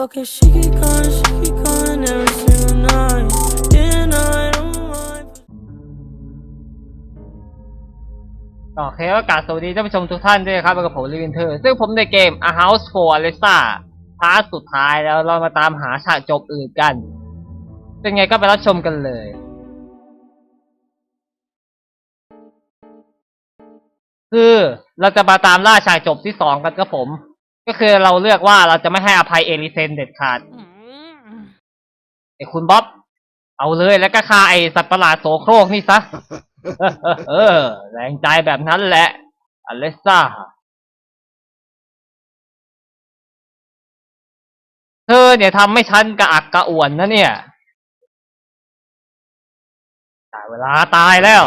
Okay, she keep calling, she keep calling every single night. And I don't mind. โอเคก็กราบสวัสดีท่านผู้ชมทุกท่านด้วยครับกับผมลิวินเทอร์ ซึ่งผมในเกม A House for Alexa พาร์ทสุดท้ายแล้วเรามาตามหาฉากจบอื่นกัน เป็นไงก็ไปรับชมกันเลย คือเราจะมาตามล่าฉากจบที่สองกันครับผม ก็คือเราเลือกว่าเราจะไม่ให้อภัยเอลิเซนเด็ดขาดไอ้คุณบ๊อบ เอาเลยแล้วก็ฆ่าไอ้สัตว์ประหลาดโสโครกนี่ซะ เออ แรงใจแบบนั้นแหละ อเลสซ่า เธอเนี่ยทำให้ฉันกระอักกระอ่วนนะเนี่ยได้เวลาตายแล้ว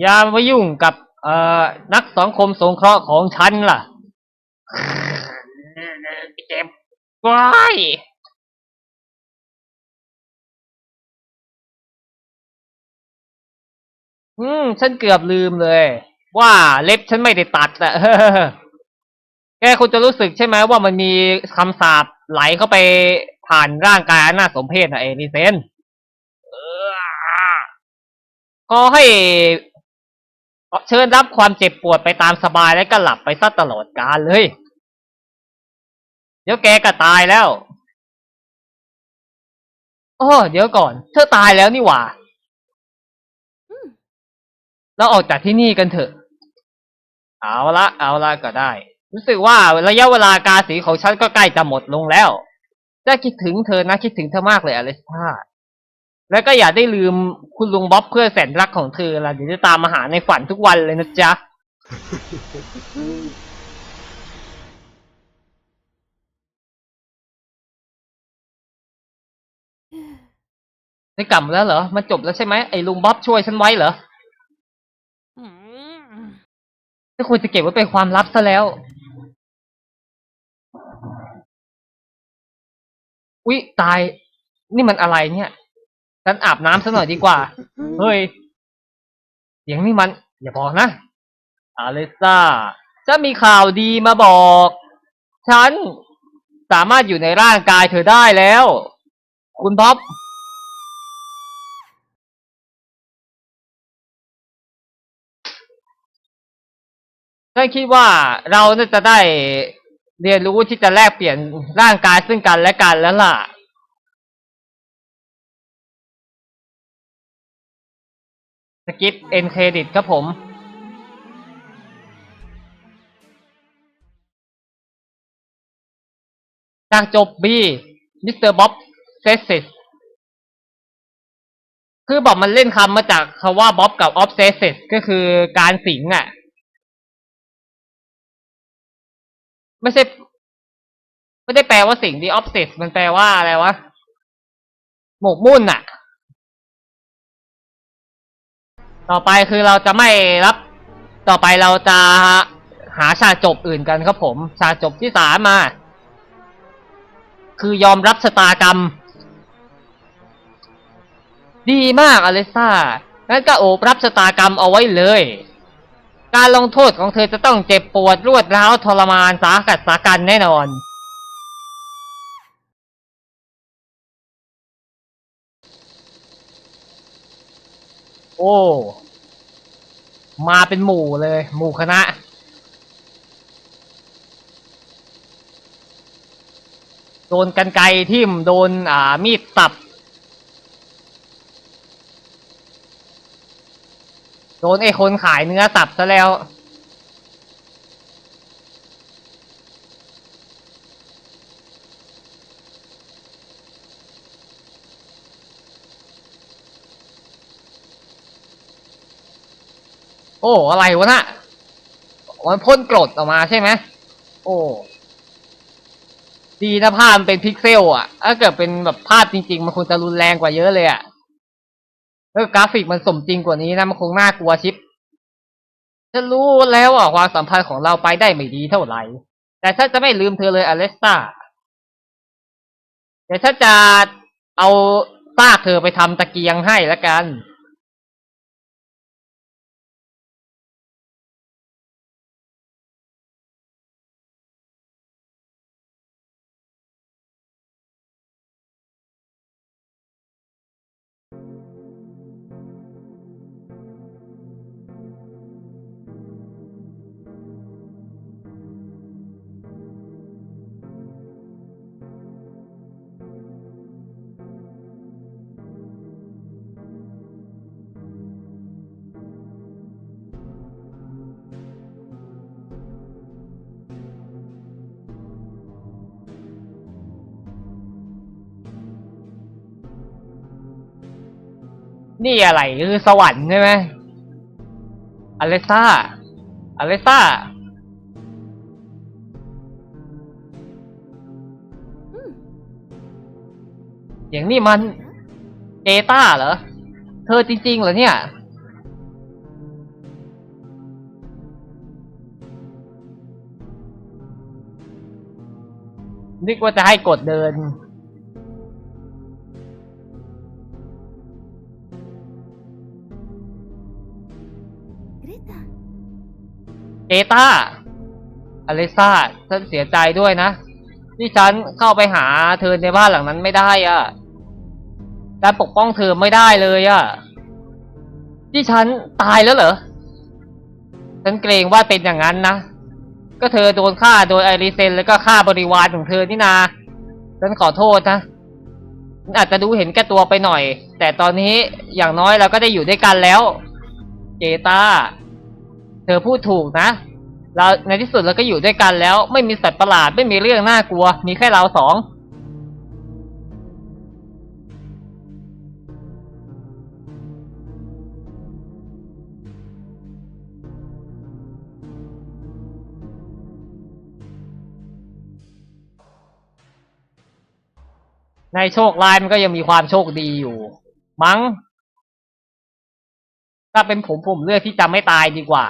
อย่ามายุ่งกับเอ่อนักสังคมสงเคราะห์ของฉันล่ะเจ็บว้ายอืม ฉันเกือบลืมเลย ว่าเล็บฉันไม่ได้ตัดอะแกคุณจะรู้สึกใช่ไหมว่ามันมีคำสาปไหลเข้าไปผ่านร่างกายอันน่าสมเพชนะเอลิเซนเออขอให้ เชิญรับความเจ็บปวดไปตามสบายและก็หลับไปซะตลอดกาลเลย เดี๋ยวแกก็ตายแล้วโอ้เดี๋ยวก่อน เธอตายแล้วนี่หว่าเราออกจากที่นี่กันเถอะ เอาละ เอาละก็ได้ รู้สึกว่าระยะเวลากาสีของฉันก็ใกล้จะหมดลงแล้วจะคิดถึงเธอนะคิดถึงเธอมากเลยอเลสตา แล้วก็อย่าได้ลืมคุณลุงบ๊อบเพื่อนแสนรักของเธอละเดี๋ยวจะตามมาหาในฝันทุกวันเลยนะจ๊ะ ได้กลับมาแล้วเหรอ มันจบแล้วใช่ไหมไอ้ลุงบ๊อบช่วยฉันไว้เหรอถ้าควรจะเก็บไว้เป็นความลับซะแล้ว อุ๊ย ตาย นี่มันอะไรเนี่ย ฉันอาบน้ำซะหน่อยดีกว่า เฮ้ยเสียงนี่มัน อย่าบอกนะอเลซ่าจะมีข่าวดีมาบอก ฉันสามารถอยู่ในร่างกายเธอได้แล้ว คุณท็อปฉันคิดว่าเราน่าจะได้เรียนรู้ที่จะแลกเปลี่ยนร่างกายซึ่งกันและกันแล้วล่ะ กิปเอ็นเครดิตครับผมจากจบบีมิสเตอร์บ๊อบเซสซิสคือบอกมันเล่นคำมาจากคาว่าบ๊อบกับออฟเซสก็คือการสิงอะ ไม่ใช่ ไม่ได้แปลว่าสิ่งที่ออฟเซสมันแปลว่าอะไรวะ หมกมุ่นอะ ต่อไปคือเราจะไม่รับ ต่อไปเราจะหาฉากจบอื่นกันครับผมฉากจบที่สามมา คือยอมรับชะตากรรม ดีมากอเลซ่างั้นก็โอบรับชะตากรรมเอาไว้เลย การลงโทษของเธอจะต้องเจ็บปวดรวดร้าวทรมานสาหัสสากันแน่นอน โอ้ มาเป็นหมู่เลย หมู่คณะ โดนกันไกทิ่ม โดนอ่ามีดตับ โดนไอ้คนขายเนื้อตับซะแล้ว โอ้อะไรวะน่ะมันพ่นกรดออกมาใช่ไหมโอ้ดีนะภาพมันเป็นพิกเซลอะถ้าเกิดเป็นแบบภาพจริง ๆ มันคงจะรุนแรงกว่าเยอะเลยอะแล้วกราฟิกมันสมจริงกว่านี้นะมันคงน่ากลัวชิปฉันรู้แล้วอะความสัมพันธ์ของเราไปได้ไม่ดีเท่าไหร่ แต่ฉันจะไม่ลืมเธอเลยอเลสตาแต่ฉันจะเอาซากเธอไปทำตะเกียงให้ล้วกัน นี่อะไรคือสวรรค์ใช่ไหมอเลซ่าอเลซ่าอย่างนี้มันเอต้าเหรอ เธอจริงๆเหรอเนี่ย นึกว่าจะให้กดเดิน เอตาอเลซ่าฉันเสียใจด้วยนะ ที่ฉันเข้าไปหาเธอในบ้านหลังนั้นไม่ได้อะ่ะและปกป้องเธอไม่ได้เลยอะ่ะที่ฉันตายแล้วเหรอ ฉันเกรงว่าเป็นอย่างนั้นนะ ก็เธอโดนฆ่าโดยไอริเซนแล้วก็ฆ่าบริวารของเธอนี่นา ฉันขอโทษนะฉันอาจจะดูเห็นแก่ตัวไปหน่อย แต่ตอนนี้อย่างน้อยเราก็ได้อยู่ด้วยกันแล้ว เจตา ธอพูดถูกนะ เราในที่สุดเราก็อยู่ด้วยกันแล้ว ไม่มีสัตว์ประหลาดไม่มีเรื่องน่ากลัว มีแค่เราสอง ในโชคร้ายมันก็ยังมีความโชคดีอยู่ มั้ง ถ้าเป็นผมผมเลือกที่จะไม่ตายดีกว่า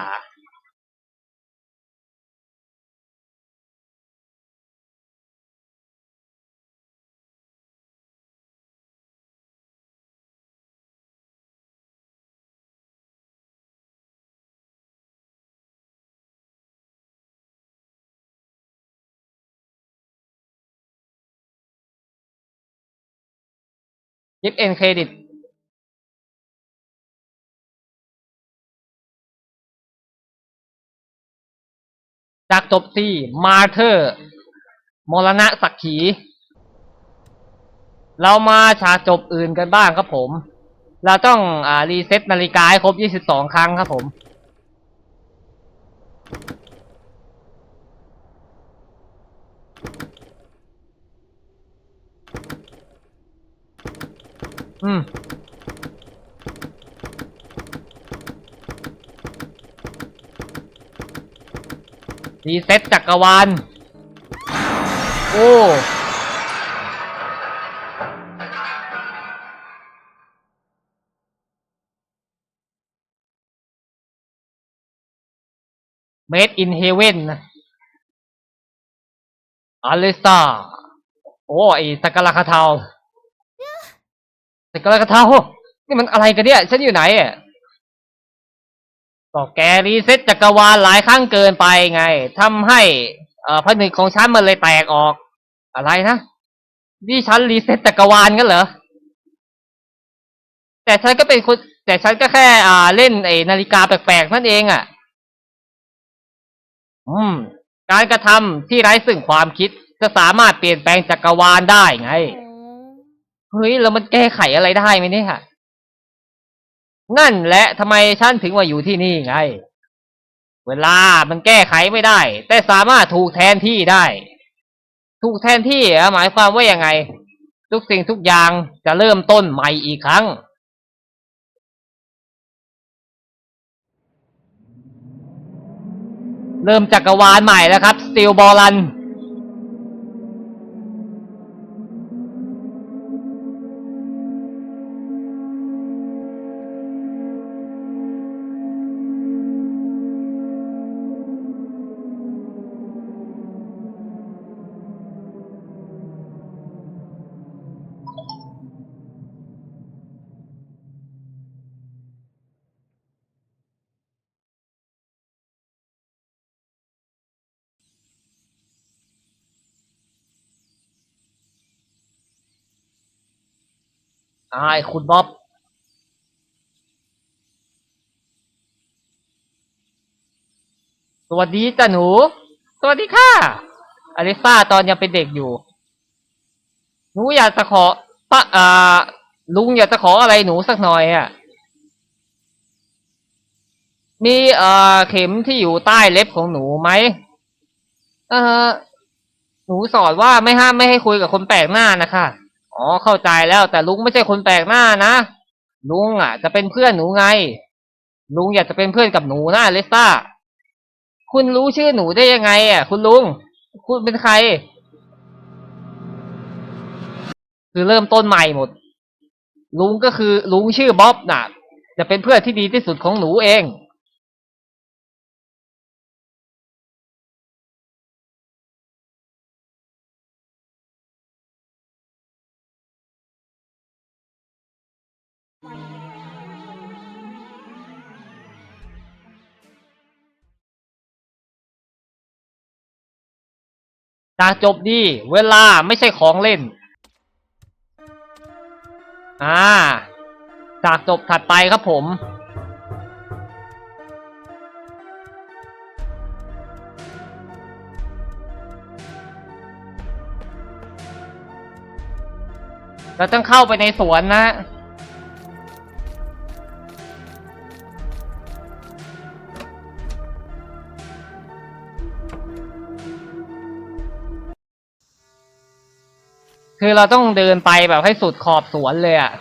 ยิบเอ็นเครดิตจากจบที่มาเธอร์มรณะสักขี เรามาฉากจบอื่นกันบ้างครับผม เราต้องอ่ารีเซ็ตนาฬิกาให้ครบ 22 ครั้งครับผม อืมรีเซ็ตจักรวาล โอ้ Made in Heaven นะอเลซ่า โอ้ไอสกาลาคาเทา สกาลาคาเทานี่มันอะไรกันเนี่ย ฉันอยู่ไหนอะก็แกรีเซ็ตจักรวาลหลายครั้งเกินไปไงทำให้เอ่อผนึกของฉันมันเลยแตกออก อะไรนะ นี่ฉันรีเซ็ตจักรวาลกันเหรอ แต่ฉันก็เป็นคน แต่ฉันก็แค่อ่าเล่นไอ้นาฬิกาแปลกๆนั่นเองอะ อืม การกระทำที่ไร้ซึ่งความคิดจะสามารถเปลี่ยนแปลงจักรวาลได้ไง เฮ้ยแล้วมันแก้ไขอะไรได้ไหมเนี่ยนั่นแหละทำไมฉันถึงมาอยู่ที่นี่ไง เวลามันแก้ไขไม่ได้ แต่สามารถถูกแทนที่ได้ ถูกแทนที่หมายความว่ายังไง ทุกสิ่งทุกอย่างจะเริ่มต้นใหม่อีกครั้งเริ่มจักรวาลใหม่แล้วครับสตีลบอลัน อาไอ้คุณบ๊อบสวัสดีจ้ะหนู สวัสดีค่ะ อลิซ่าตอนยังเป็นเด็กอยู่ หนูอยากจะขอปะอ่า ลุงอยากจะขออะไรหนูสักหน่อยอะ มีเอ่อเข็มที่อยู่ใต้เล็บของหนูไหมเออหนูสอนว่าไม่ห้ามไม่ให้คุยกับคนแปลกหน้านะคะ อ๋อเข้าใจแล้วแต่ลุงไม่ใช่คนแปลกหน้านะลุงอะ จะเป็นเพื่อนหนูไง ลุงอยากจะเป็นเพื่อนกับหนูนะเลซ่าคุณรู้ชื่อหนูได้ยังไง อะ คุณลุง คุณเป็นใคร คือเริ่มต้นใหม่หมด ลุงก็คือลุงชื่อบ๊อบน่ะ จะเป็นเพื่อนที่ดีที่สุดของหนูเอง จากจบดี เวลาไม่ใช่ของเล่น อ่าจากจบถัดไปครับผม เราต้องเข้าไปในสวนนะ คือเราต้องเดินไปแบบให้สุดขอบสวนเลยอะ่ะ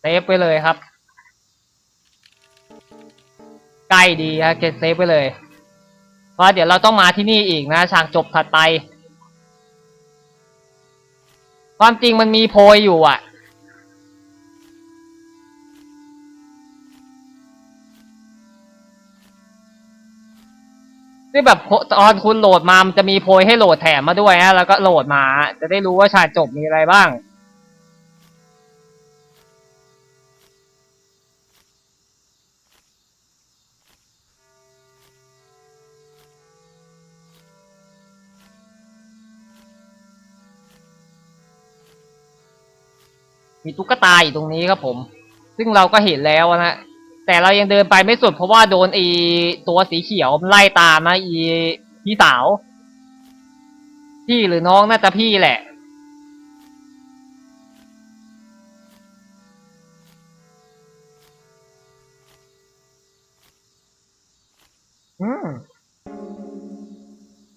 เซฟไปเลยครับ ดีฮะเก็ตเซฟไปเลย เพราะเดี๋ยวเราต้องมาที่นี่อีกนะฉากจบถัดไป ความจริงมันมีโพยอยู่อะ ที่แบบตอนคุณโหลดมา มันจะมีโพยให้โหลดแถมมาด้วยฮะ แล้วก็โหลดมา จะได้รู้ว่าฉากจบมีอะไรบ้าง มีตุ๊กตาอยู่ตรงนี้ครับผม ซึ่งเราก็เห็นแล้วนะแต่เรายังเดินไปไม่สุดเพราะว่าโดนอีตัวสีเขียวไล่ตามนะอีพี่สาว พี่หรือน้องน่าจะพี่แหละ อืม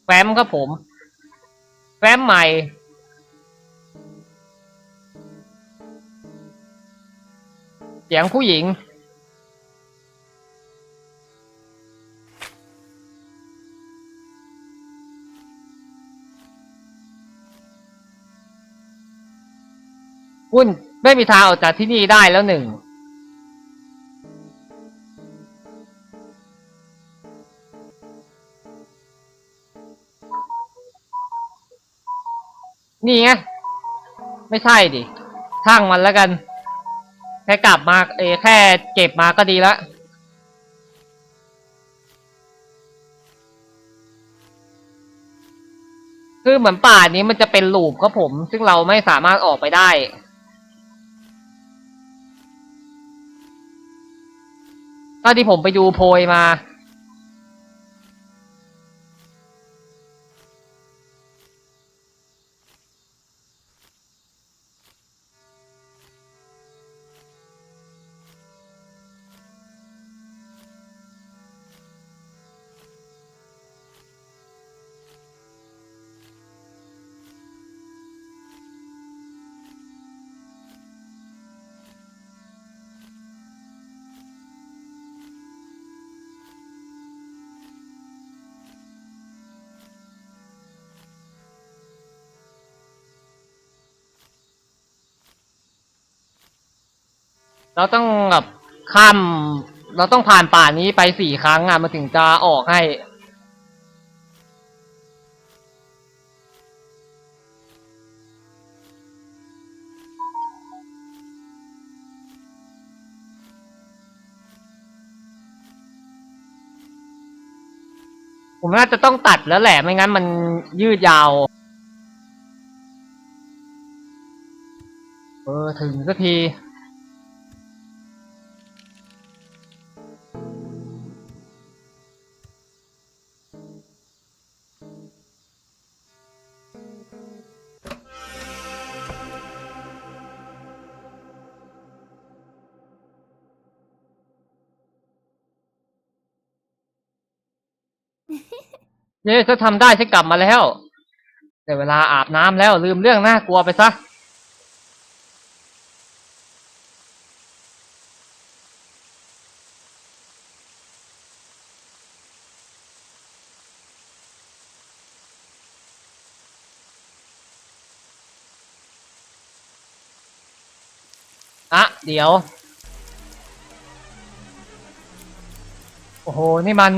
แฟ้มครับผม แฟ้มใหม่ เสียงผู้หญิง คุณไม่มีทางออกจากที่นี่ได้แล้วหนึ่ง นี่ไง ไม่ใช่ดิช่างมันแล้วกัน แค่กลับมาเอแค่เก็บมาก็ดีละคือเหมือนป่านี้มันจะเป็นลูปครับผม ซึ่งเราไม่สามารถออกไปได้ก็ที่ผมไปดูโพยมา เราต้องแบบข้ามเราต้องผ่านป่านี้ไปสี่ครั้งอะมันถึงจะออกให้ ผมน่าจะต้องตัดแล้วแหละไม่งั้นมันยืดยาว เออ ถึงสักที เย้ถ้าทำได้ฉันกลับมาแล้วแต่เวลาอาบน้ำแล้วลืมเรื่องน่ากลัวไปซะอะเดี๋ยว โอ้โห นี่มัน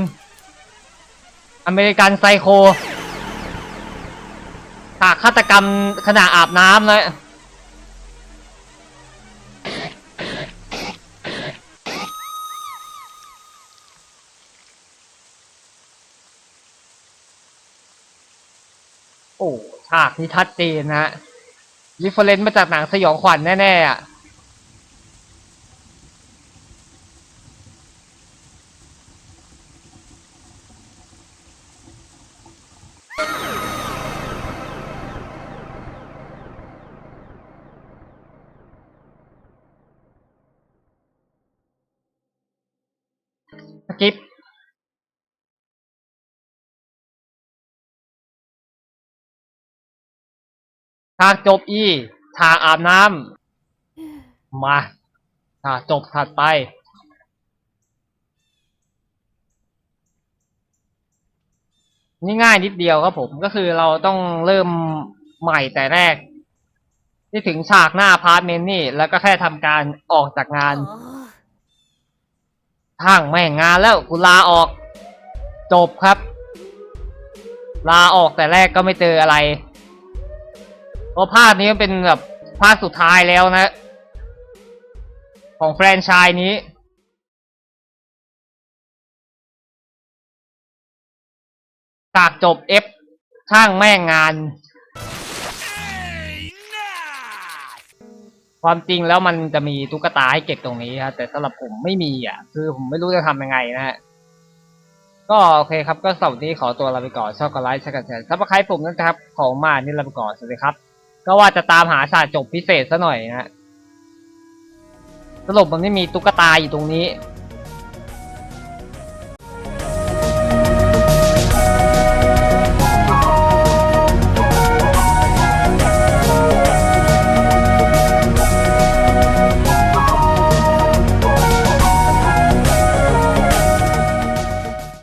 อเมริกันไซโคฉากฆาตกรรมขณะอาบน้ำเลยโอ้ฉากนี้ชัดเจนนะริฟเฟรนซ์มาจากหนังสยองขวัญแน่ๆอะ สกิป ฉากจบอีฉากอาบน้ำมาฉากจบถัดไป นี่ง่ายนิดเดียวครับผมก็คือเราต้องเริ่มใหม่แต่แรก ที่ถึงฉากหน้าอพาร์ตเมนต์นี่ แล้วก็แค่ทำการออกจากงานทางแม่งงานแล้วกูลาออก จบครับ ลาออกแต่แรกก็ไม่เจออะไรเพ ราะภาคนี้เป็นแบบภาคสุดท้ายแล้วนะ ของแฟรนไชส์นี้จากจบ F ช่างแม่งงาน ความจริงแล้วมันจะมีตุ๊กตาให้เก็บตรงนี้ครับแต่สำหรับผมไม่มีอะ คือผมไม่รู้จะทำยังไงนะฮะก็โอเคครับ ก็สำหรับวันนี้ขอตัวลาไปก่อนชอบกดไลค์แชร์กันแชร์ซับสไครต์ผมนะครับ ของมานี่ลาไปก่อน สวัสดีครับ ก็ว่าจะตามหาฉากจบพิเศษซะหน่อยนะฮะสรุปมันไม่มีตุ๊กตาอยู่ตรงนี้